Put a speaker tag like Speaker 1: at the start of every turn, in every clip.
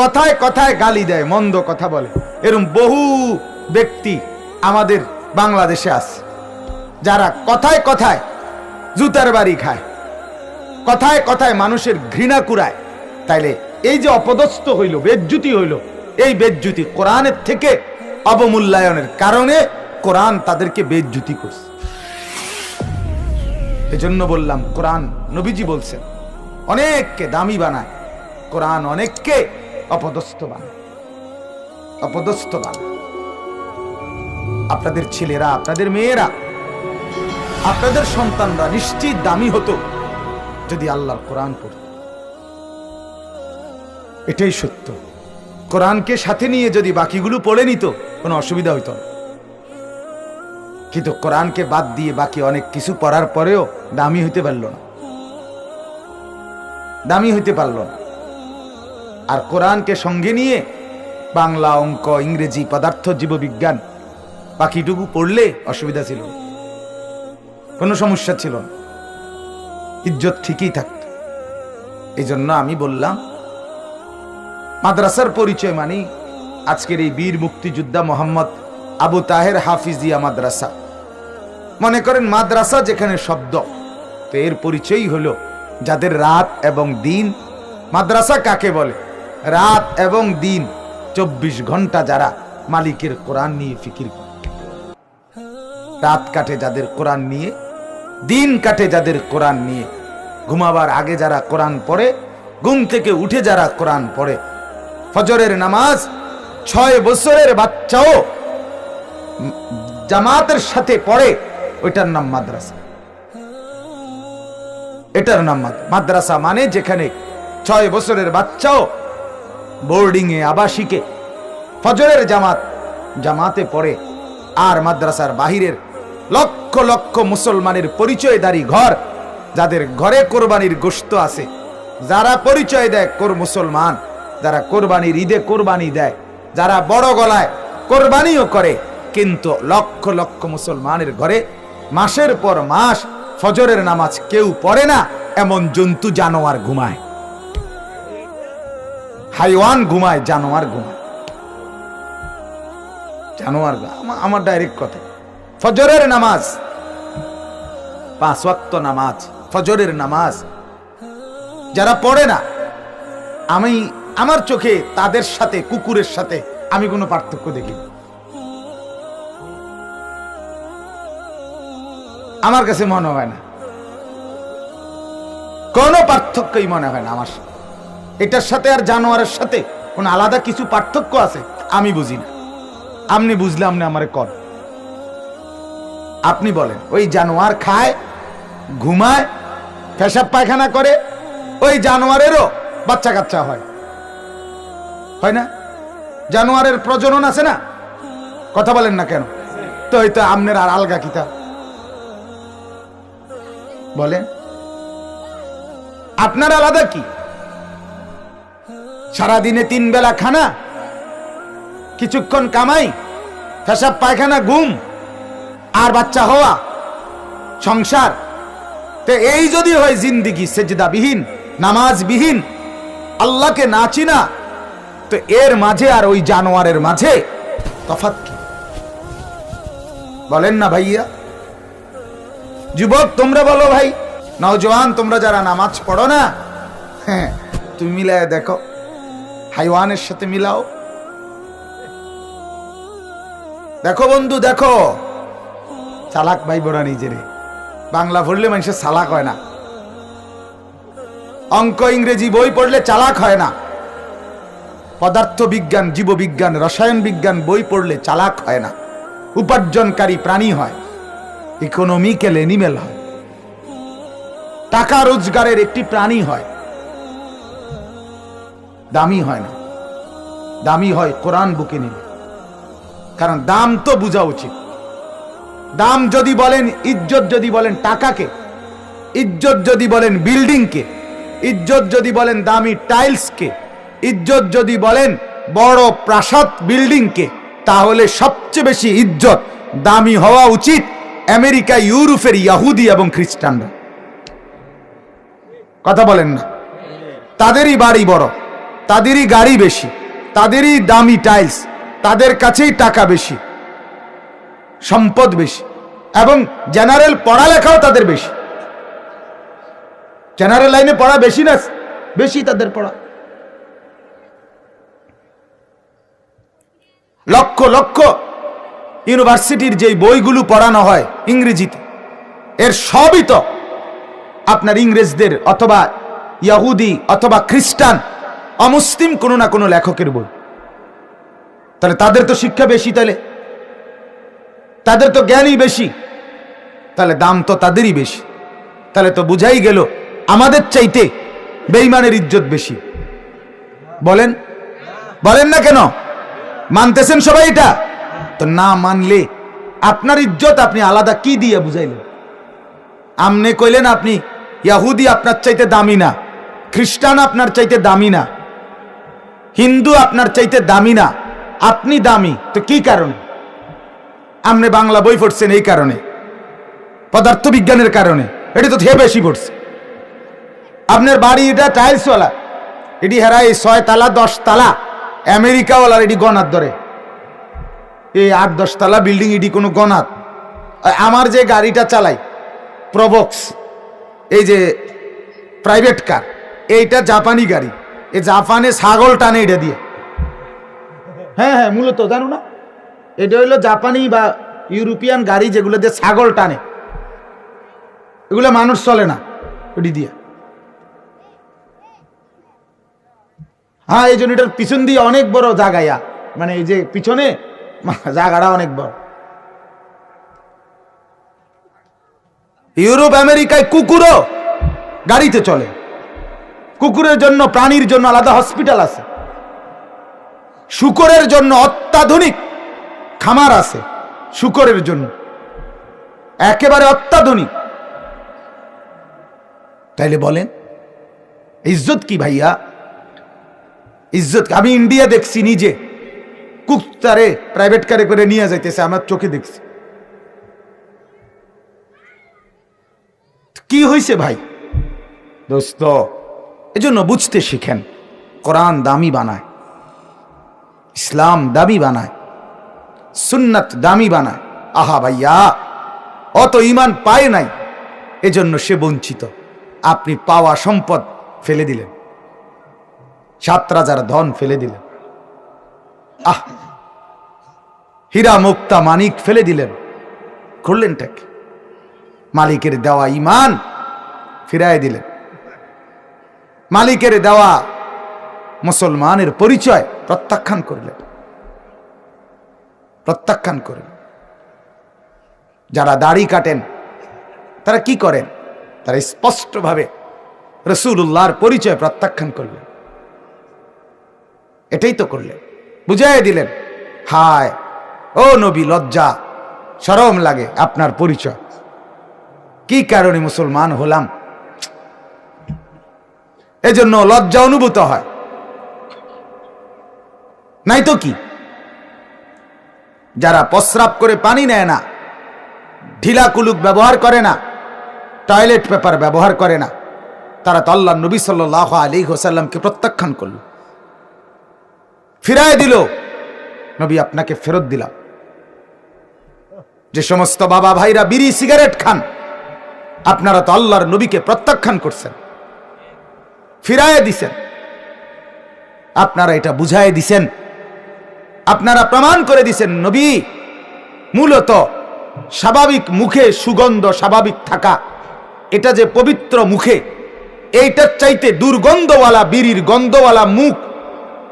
Speaker 1: কথায় কথায় গালি দেয়, মন্দ কথা বলে। এরকম বহু ব্যক্তি আমাদের বাংলাদেশে আছে, যারা কথায় কথায় জুতার বাড়ি খায়, কথায় কথায় মানুষের ঘৃণা কুড়ায়। তাইলে এই যে অপদস্থ হইল, বেজ্জুতি হইল, এই বেজ্জুতি কোরআনের থেকে অবমূল্যায়নের কারণে কোরআন তাদেরকে বেজ্জুতি করছে। এজন্য বললাম, কোরআন নবীজি বলছেন, অনেককে দামি বানায়, কোরআন অনেককে অপদস্থ বানায় আপনাদের ছেলেরা, আপনাদের মেয়েরা, আপনাদের সন্তানরা নিশ্চিত দামি হতো যদি আল্লাহর কোরআন পড়ত। এটাই সত্য। কোরআনকে সাথে নিয়ে যদি বাকিগুলো পড়ে নিত, কোনো অসুবিধা হইতো না। কিন্তু কোরআনকে বাদ দিয়ে বাকি অনেক কিছু পড়ার পরেও দামি হইতে পারল না। দামি হইতে পারল না। আর কোরআনকে সঙ্গে নিয়ে বাংলা অঙ্ক, ইংরেজি পদার্থ, জীববিজ্ঞান, বাকিটুকু পড়লে অসুবিধা ছিল। কোনো সমস্যা ছিল না। ইজ্জত ঠিকই থাকত। এই জন্য আমি বললাম, মাদ্রাসার পরিচয় মানে আজকের এই বীর মুক্তিযোদ্ধা মোহাম্মদ আবু তাহের হাফিজিয়া মাদ্রাসা। মনে করেন মাদ্রাসা যেখানে শব্দ, তো এর পরিচয়ই হলো যাদের রাত এবং দিন মাদ্রাসা কাকে বলে? রাত এবং দিন, চব্বিশ ঘণ্টা যারা মালিকের কোরআন নিয়ে ফিকির রাত কাটে যাদের কোরআন নিয়ে, দিন কাটে যাদের কোরআন নিয়ে। ঘুমাবার আগে যারা কোরআন পড়ে, ঘুম থেকে উঠে যারা কোরআন পড়ে। ফজরের নামাজ ছয় বছরের বাচ্চাও জামাতের সাথে পড়ে, ওইটার নাম মাদ্রাসা। এটার নাম মাদ্রাসা মানে যেখানে ছয় বছরের বাচ্চাও বোর্ডিং এ আবাসিকে। ফজরের জামাত, জামাতে পড়ে। আর মাদ্রাসার বাহিরের লক্ষ লক্ষ মুসলমানের পরিচয়দারী ঘর, যাদের ঘরে কোরবানির গোশত আছে, যারা পরিচয় দেয় কোর মুসলমান, যারা কোরবানির ঈদে কোরবানি দেয়, যারা বড় গলায় কোরবানিও করে, কিন্তু লক্ষ লক্ষ মুসলমানের ঘরে মাসের পর মাস ফজরের নামাজ কেউ পড়ে না, এমন জন্তু জানোয়ার ঘুমায়। হাইওয়ান ঘুমায়, জানোয়ার ঘুমায়। জানোয়ার আমার ডাইরেক্ট কথা। ফজরের নামাজ। পাঁচ নামাজ। ফজরের নামাজ। যারা পড়ে না, আমি আমার চোখে তাদের সাথে, কুকুরের সাথে আমি কোনো পার্থক্য দেখি আমার কাছে মনে হয় না। কোনো পার্থক্যই মনে হয় না আমার সাথে। এটার সাথে আর জানোয়ারের সাথে কোন আলাদা কিছু পার্থক্য আছে? আমি বুঝি না। আপনি বুঝলে আপনি আমারে কর। আপনি বলেন, ওই জানোয়ার খায়, ঘুমায়, পেশাব পায়খানা করে, ওই জানোয়ারেরও বাচ্চা কাচ্চা হয়। হয় না? জানোয়ারের প্রজনন আছে না? কথা বলেন না কেন? তো এই তো আমনের আর আলগা কিতা বলেন, আপনার আলাদা কি? সারাদিনে তিন বেলা খানা, কিছুক্ষণ কামাই, পেশাব পায়খানা, ঘুম, আর বাচ্চা হওয়া, সংসার। তো এই যদি হয় জিন্দিগি, সেজদাবিহীন, নামাজবিহীন, আল্লাহকে না চিনা, তো এর মাঝে আর ওই জানোয়ারের মাঝে তফাৎ কি? বলেন না ভাইয়া। যুবক, তোমরা বলো ভাই। নওজওয়ান তোমরা যারা নামাজ পড়ো না হ্যাঁ তুমি মিলায় দেখো। হাইওয়ানের সাথে মিলাও। দেখো বন্ধু, দেখো। চালাক ভাই বোরা নিজেরে। বাংলা পড়লে মানুষের চালাক হয় না। অঙ্ক, ইংরেজি বই পড়লে চালাক হয় না। পদার্থ বিজ্ঞান, জীববিজ্ঞান, রসায়ন বিজ্ঞান বই পড়লে চালাক হয় না। উপার্জনকারী প্রাণী হয়। ইকোনমিক্যাল এনিমেল হয়। টাকা রোজগারের একটি প্রাণী হয়। দামি হয় না। দামি হয় কোরআন বুকে নিলে। কারণ দাম তো বোঝা উচিত। দাম যদি বলেন ইজ্জত যদি বলেন টাকাকে, ইজ্জত যদি বলেন বিল্ডিংকে, ইজ্জত যদি বলেন দামি টাইলসকে, ইজ্জত যদি বলেন বড় প্রাসাদ বিল্ডিংকে, তাহলে সবচেয়ে বেশি ইজ্জত দামি হওয়া উচিত আমেরিকা, ইউরোপের ইয়াহুদি এবং খ্রিস্টানরা। কথা বলেন না। তাদেরই বাড়ি বড়। তাদেরই গাড়ি বেশি, তাদেরই দামি টাইলস তাদের কাছেই টাকা বেশি, সম্পদ বেশি এবং জেনারেল পড়ালেখাও তাদের বেশি। জেনারেল লাইনে পড়া বেশি না, বেশি তাদের পড়া। লক্ষ লক্ষ ইউনিভার্সিটির যে বইগুলো পড়ানো হয় ইংরেজিতে, এর সবই তো আপনার ইংরেজদের অথবা ইয়াহুদি অথবা খ্রিস্টান অমুসলিম কোনো না কোনো লেখকের বই। তাহলে তাদের তো শিক্ষা বেশি তাহলে। তাদের তো জ্ঞানই বেশি। তাহলে দাম তো তাদেরই বেশি। তাহলে তো বুঝাই গেল, আমাদের চাইতে বেইমানের ইজ্জত বেশি। বলেন? বলেন না কেন? মানতেছেন সবাই এটা? তো না মানলে আপনার ইজ্জত আপনি আলাদা কি দিয়ে বুঝাইলেন? আমনে কইলেন আপনি, ইয়াহুদি আপনার চাইতে দামি না, খ্রিস্টান আপনার চাইতে দামি না। হিন্দু আপনার চাইতে দামি না। আপনি দামি, তো কি কারণে? আপনি বাংলা বই পড়ছেন এই কারণে। পদার্থ বিজ্ঞানের কারণে। এটি তো থে বেশি পড়ছে। আপনার বাড়ি এটা টাইলসওয়ালা। এটি হেরা এই ছয় তালা, দশ তালা। আমেরিকাওয়ালার এটি গনাত ধরে। এই আট, দশ তালা বিল্ডিং এটি কোনো আর আমার যে গাড়িটা চালাই প্রবক্স এই যে প্রাইভেট কার এইটা জাপানি গাড়ি। এই জাপানে ছাগল টানে এটা দিয়ে। হ্যাঁ হ্যাঁ মূলত, জানো না? এটা হইল জাপানি বা ইউরোপিয়ান গাড়ি যেগুলো দিয়ে ছাগল টানে। এগুলো মানুষ চলে না ওটি দিয়ে। হ্যাঁ এই জন্য এটার পিছন দিয়ে অনেক বড় জায়গায়া মানে এই যে পিছনে জাগাটা অনেক বড়। ইউরোপ, আমেরিকায় কুকুরও গাড়িতে চলে। কুকুরের জন্য, প্রাণীর জন্য আলাদা হসপিটাল আছে। শুকরের জন্য অত্যাধুনিক খামার আছে, শুকরের জন্য। একেবারে অত্যাধুনিক। তাইলে বলেন, ইজ্জত কি ভাইয়া? ইজ্জত আমি ইন্ডিয়া দেখছি নিজে। কুকতারে প্রাইভেট কারে করে নিয়ে যাইতেছে, আমার চোখে দেখছি। কি হয়েছে ভাই? দোস্ত এজন্য বুঝতে শিখেন, কোরআন দামি বানায়, ইসলাম দামি বানায়, সুন্নাত দামি বানায়। আহা ভাইয়া, অত ইমান পায় নাই, এজন্য সে বঞ্চিত। আপনি পাওয়া সম্পদ ফেলে দিলেন, সাত রাজার ধন ফেলে দিলেন। আহ, হীরা মুক্তা মানিক ফেলে দিলেন করলেনটাকে মালিকের দেওয়া ইমান ফিরাই দিলেন। মালিকের দেওয়া মুসলমানের পরিচয় প্রত্যাখ্যান করলেন। প্রত্যাখ্যান করলেন। যারা দাড়ি কাটেন, তারা কি করেন? তারা স্পষ্টভাবে রসুল্লাহর পরিচয় প্রত্যাখ্যান করলেন। এটাই তো করলেন। বুঝাই দিলেন, হায়, ও নবী, লজ্জা, সরম লাগে আপনার পরিচয়। কি কারণে মুসলমান হলাম? এজন্য লজ্জা অনুভূত হয়। নাই তো কি? যারা প্রস্রাব করে পানি নেয় না, ঢিলা কুলুক ব্যবহার করে না, টয়লেট পেপার ব্যবহার করে না, তারা তো আল্লাহ নবী সাল্লাহ আলী হোসাল্লামকে প্রত্যাখ্যান করল। ফিরায় দিল। নবী আপনাকে ফেরত দিলাম। যে সমস্ত বাবা ভাইরা বিড়ি, সিগারেট খান, আপনারা তো আল্লাহর নবীকে প্রত্যাখ্যান করছেন। ফিরায় দিছেন। আপনারা এটা বুঝায় দিছেন। আপনারা প্রমাণ করে দিছেন, নবী, মূলত স্বাভাবিক মুখে সুগন্ধ স্বাভাবিক থাকা। এটা যে পবিত্র মুখে, এইটার চাইতে দুর্গন্ধওয়ালা বিড়ির গন্ধওয়ালা মুখ,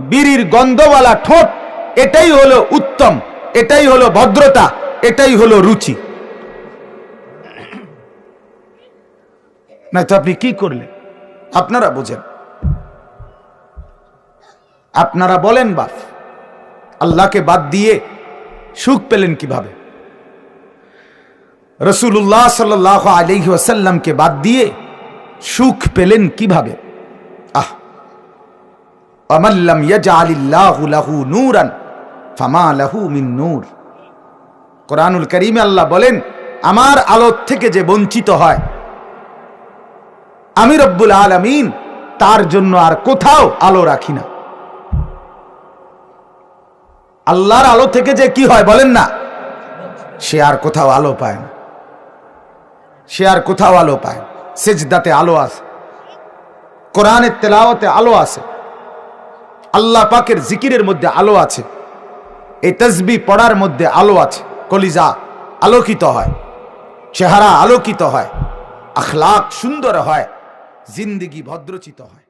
Speaker 1: বিড়ির গন্ধওয়ালা ঠোঁট, এটাই হলো উত্তম, এটাই হলো ভদ্রতা, এটাই হলো রুচি। না তো আপনি কি করলেন? আপনারা বোঝেন। আপনারা বলেন, বাপ, আল্লাহকে বাদ দিয়ে সুখ পেলেন কীভাবে? রসুল্লাহ সাল আলহি ওয়াসাল্লামকে বাদ দিয়ে সুখ পেলেন কীভাবে? আহ ফামা মিন নূর। কোরআনুল করিমে আল্লাহ বলেন, আমার আলোর থেকে যে বঞ্চিত হয় আমি রব্বুল আলমিন, তার জন্য আর কোথাও আলো রাখি না। আল্লাহর আলো থেকে যে কি হয় বলেন না? সে আর কোথাও আলো পায় না। সে আর কোথাও আলো পায় সেজদাতে আলো আছে। কোরআনের তেলাওয়াতে আলো আছে। আল্লাহ পাকের জিকিরের মধ্যে আলো আছে। এই তসবি পড়ার মধ্যে আলো আছে। কলিজা আলোকিত হয়। চেহারা আলোকিত হয়। আখলাক সুন্দর হয়। জিন্দিগি ভদ্রচিত হয়।